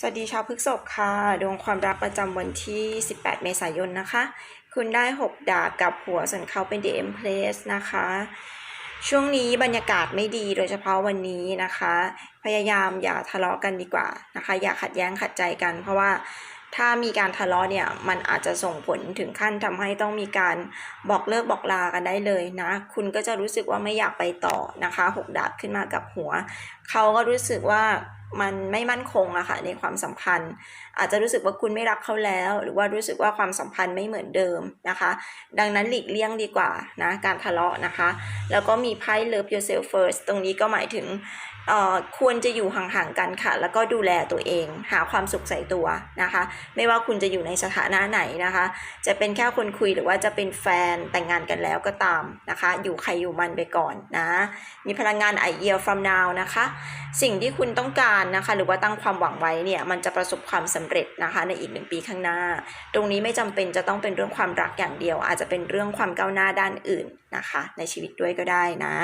สวัสดีชาวพฤกษภค่ะดวงความรักประจำวันที่ 18 เมษายนนะคะ คุณได้ 6 ดาบกับหัวส่วนเขาเป็น The Empress นะคะ ช่วงนี้บรรยากาศไม่ดีโดยเฉพาะวันนี้นะคะ พยายามอย่าทะเลาะกันดีกว่านะคะ อย่าขัดแย้งขัดใจกัน เพราะว่าถ้ามีการทะเลาะเนี่ยมันอาจจะส่งผลถึงขั้นทำให้ต้องมีการบอกเลิกบอกลากันได้เลยนะ คุณก็จะรู้สึกว่าไม่อยากไปต่อนะคะหกดาบขึ้นมากับหัว เขาก็รู้สึกว่ามันไม่มั่นคงอะค่ะในความสัมพันธ์ อาจจะรู้สึกว่าคุณไม่รักเขาแล้ว หรือว่ารู้สึกว่าความสัมพันธ์ไม่เหมือนเดิมนะคะ ดังนั้นหลีกเลี่ยงดีกว่านะการทะเลาะนะคะ แล้วก็มีไพ่ love yourself first ตรงนี้ก็หมายถึงเออควรจะอยู่ห่างๆกันค่ะ แล้วก็ดูแลตัวเอง หาความสุขใส่ตัวนะคะ ไม่ว่าคุณจะอยู่ในสถานะไหนนะคะ จะเป็นแค่คนคุยหรือว่าจะเป็นแฟนแต่งงานกันแล้วก็ตามนะคะ อยู่ใครอยู่มันไปก่อนนะ มีพลังงาน I year from now นะคะ สิ่งที่คุณต้องการนะคะ หรือว่าตั้งความหวังไว้เนี่ยมันจะประสบความสำเร็จนะคะในอีกหนึ่งปีข้างหน้า ตรงนี้ไม่จำเป็นจะต้องเป็นเรื่องความรักอย่างเดียว อาจจะเป็นเรื่องความก้าวหน้าด้านอื่นนะคะ ในชีวิตด้วยก็ได้นะ